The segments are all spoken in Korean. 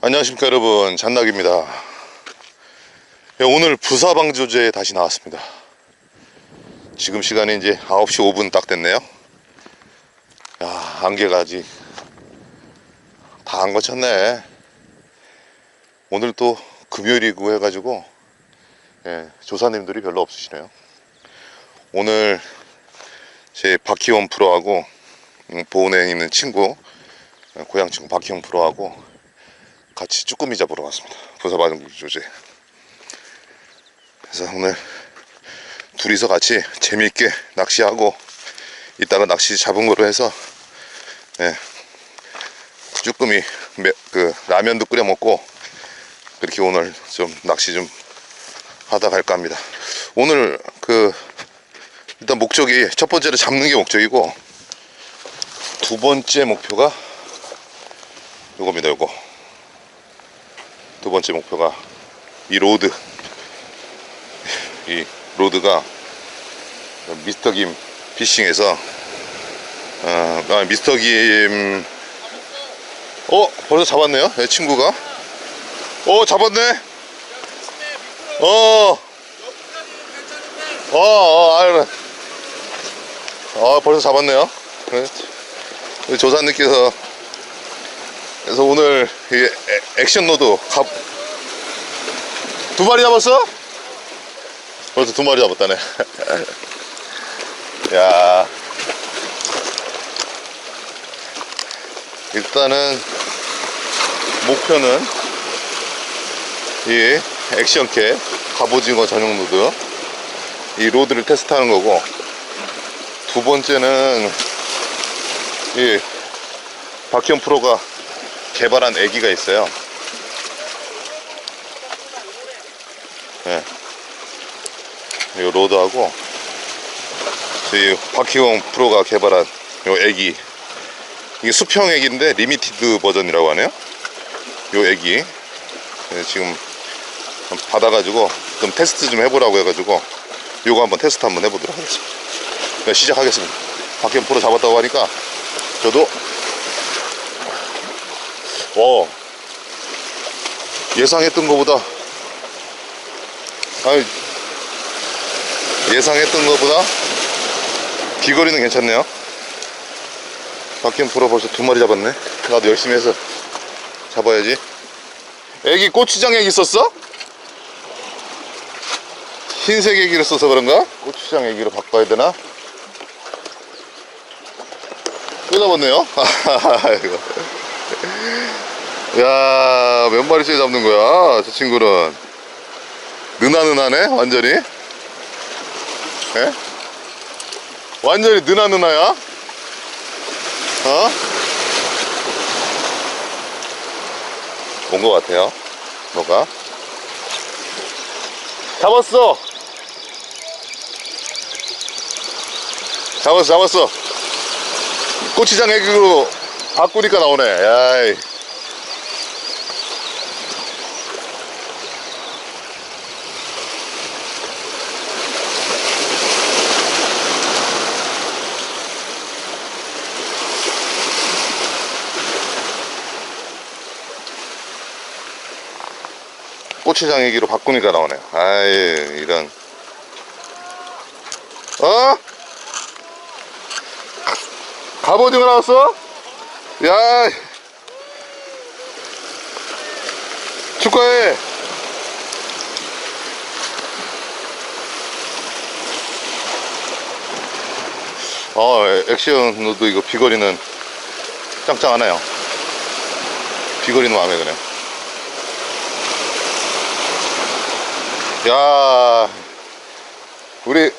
안녕하십니까 여러분. 잔낙입니다. 예, 오늘 부사방조제에 다시 나왔습니다. 지금 시간이 이제 9시 5분 딱 됐네요. 야 안개가 아직 다 안 거쳤네. 오늘 또 금요일이고 해가지고 예, 조사님들이 별로 없으시네요. 오늘 제 박희원 프로하고 음, 보은에 있는 친구 어, 고향 친구 박희원 프로하고 같이 쭈꾸미 잡으러 왔습니다. 부사바른 조제. 그래서 오늘 둘이서 같이 재미있게 낚시하고 이따가 낚시 잡은 거로 해서 예, 쭈꾸미 매- 그 라면도 끓여 먹고 그렇게 오늘 좀 낚시 좀 하다 갈까 합니다. 오늘 그 일단 목적이 첫 번째로 잡는 게 목적이고 두 번째 목표가 요겁니다. 요거. 두 번째 목표가 이 로드 이 로드가 미스터 김 피싱에서 어, 아, 미스터 김 어, 벌써 잡았네요. 내 친구가. 어, 잡았네. 어. 어, 어, 아유. 아, 벌써 잡았네요. 조사님께서 그래서 오늘 이 애- 액션 로드 갑... 두 마리 잡았어? 벌써 두 마리 잡았다네. 야. 일단은 목표는 이 액션캡 갑오징어 전용 로드 이 로드를 테스트하는 거고 두 번째는 이 박현 프로가 개발한 애기가 있어요. 예. 이 로드하고 저희 박희원 프로가 개발한 요 애기 이게 수평 애기인데 리미티드 버전이라고 하네요. 요 애기 예, 지금 받아가지고 좀 테스트 좀 해보라고 해가지고 요거 한번 테스트 한번 해보도록 하겠습니다. 네, 시작하겠습니다. 박현 프로 잡았다고 하니까 저도 어 예상했던 것보다 아니 예상했던 것보다 비거리는 괜찮네요 박현 프로 벌써 두 마리 잡았네 나도 열심히 해서 잡아야지 애기 고추장 애기 썼어? 흰색 애기를 써서 그런가? 고추장 애기로 바꿔야 되나? 또 잡았네요. 야, 몇 마리째 잡는 거야, 저 친구는. 느나느나네, 완전히. 예? 완전히 느나느나야? 어? 온 것 같아요. 뭐가? 잡았어! 잡았어, 잡았어. 고추장 애기로 바꾸니까 나오네. 야이. 고추장 얘기로 바꾸니까 나오네. 아이, 이런. 어? 갑오징어 나왔어? 야, 축하해. 어, 액션도 이거 비거리는 짱짱하네요. 비거리는 마음에 드네. 야, 우리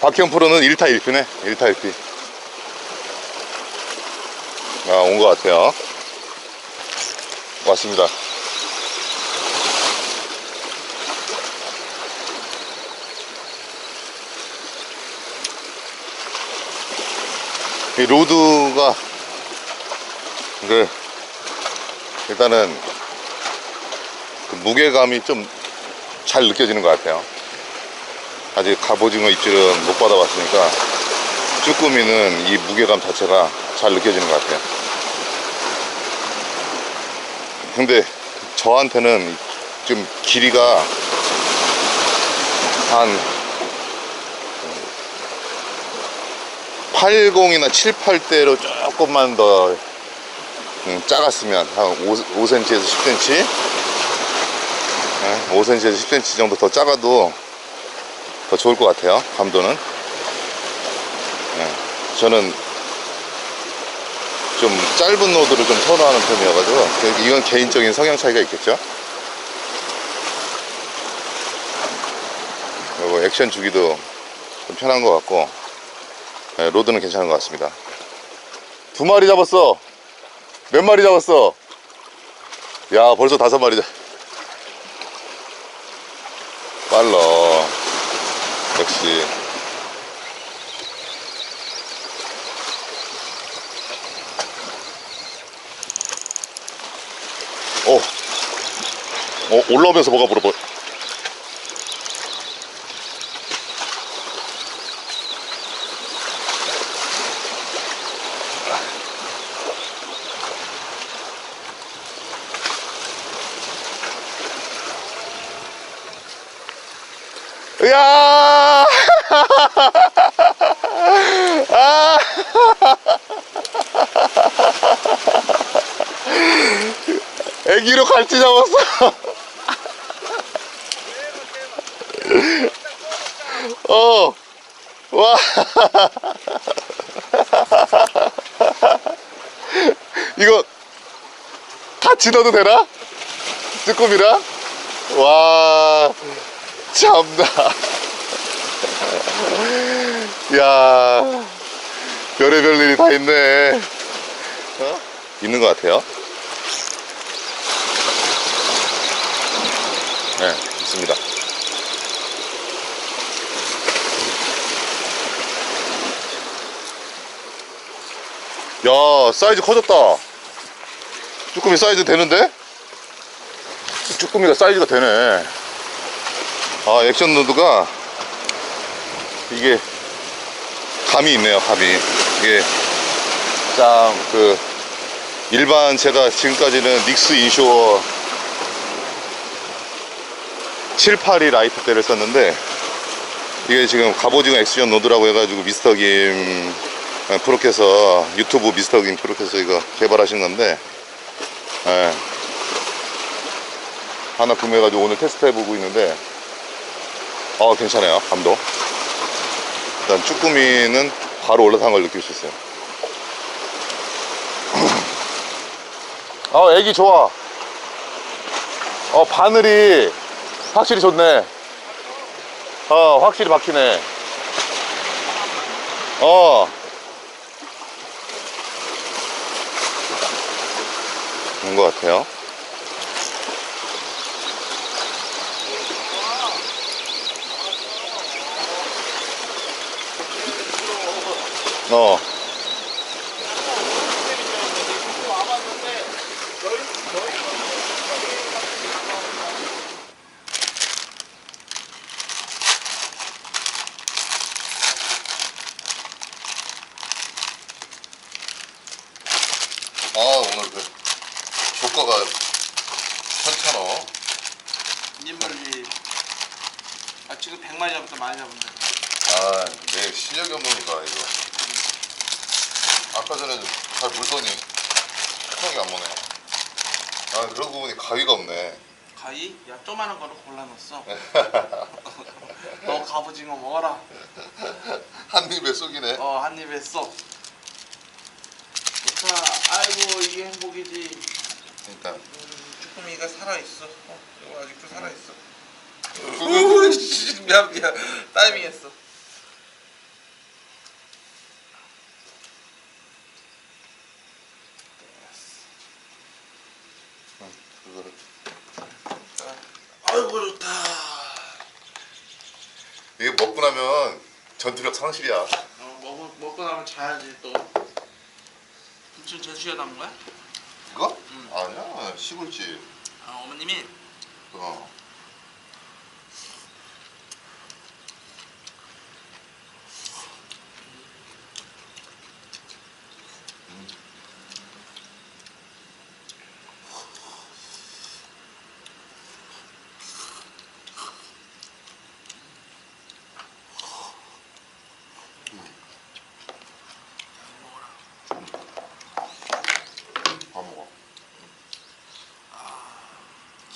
박형 프로는 1타 1피네. 1타 1피. 아, 온 것 같아요. 왔습니다. 이 로드가 그 일단은 그 무게감이 좀 잘 느껴지는 것 같아요. 아직 갑오징어 입질은 못 받아봤으니까 쭈꾸미는 이 무게감 자체가 잘 느껴지는 것 같아요. 근데 저한테는 좀 길이가 한 80이나 7, 8대로 조금만 더 음, 작았으면 한 5, 5cm에서 10cm 5cm에서 10cm 정도 더 작아도 더 좋을 것 같아요 감도는. 예, 저는 좀 짧은 노드를 좀 선호하는 편이어가지고 그- 이건 개인적인 성향 차이가 있겠죠? 그리고 액션 주기도 좀 편한 것 같고 예, 로드는 괜찮은 것 같습니다. 두 마리 잡았어! 몇 마리 잡았어? 야 벌써 다섯 마리 잡 빨라. 역시. 어, 어 올라오면서 뭐가 물어봐 애기로 갈치 잡았어. 어. 와. 이거 같이 넣어도 되나? 쭈꾸미랑? 와. 참나. 야. 별의별 일이 다 있네. 어? 있는 것 같아요. 네, 있습니다. 야, 사이즈 커졌다. 쭈꾸미 사이즈 되는데? 쭈꾸미가 사이즈가 되네. 아, 액션 노드가 이게 감이 있네요, 감이. 이게 참그 일반 제가 지금까지는 닉스 인쇼어 782 라이트 때를 썼는데 이게 지금 갑오징어 액션 노드라고 해가지고 미스터 김 프로께서 유튜브 미스터 김 프로께서 이거 개발하신 건데 예. 하나 구매해가지고 오늘 테스트 해보고 있는데 어 괜찮아요. 감도 일단 쭈꾸미는 바로 올라탄 걸 느낄 수 있어요. 어 애기 좋아. 어 바늘이 확실히 좋네. 어 확실히 박히네. 어. 그런 것 같아요. 어 아 오늘 그 조과가 현찮어 님벌리 아 지금 100마리 잡았다 많이 잡은데 아내 실력이 없으니까 이거. 아까 전에 잘 물더니 생각이 안 나네. 아 그러고 보니 가위가 없네. 가위? 야 조그마한 거로 골라놨어. 너 갑오징어 먹어라. 한 입에 쏙이네. 어한 입에 쏙 좋다 아이고 이게 행복이지. 그러니까. 음, 쭈꾸미가 살아 있어. 어 이거 아직도 살아 있어. 그- 우 씨, 미안 미안. 타이밍했어. 그거를 아이고 좋다. 이게 먹고 나면 전투력 상실이야. 어, 먹고, 먹고 나면 자야지 또 지금 제수야 담은 거야? 이거? 응. 아니야 시골집 아 어머님이 어.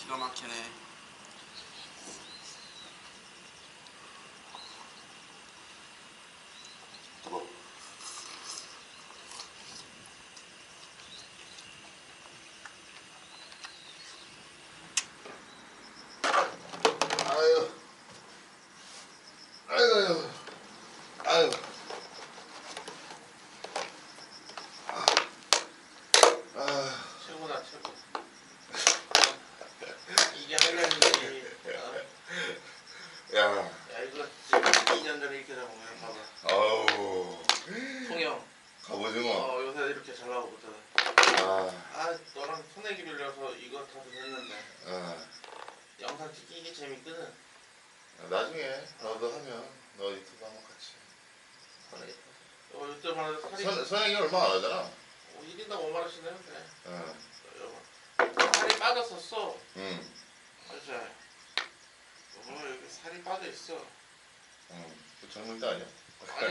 dans l'entraînement. 재밌거든 나중에 너도 하면 너 유튜브 한번 같이. 어 이때만 해도 살이 선, 선행이 얼마 안 하잖아. 어, 1인당 5만 원씩 내는데 응. 여보 살이 빠졌었어 응. 맞아 여보 여기 살이 빠져 있어 응. 그 젊을 때 아니야?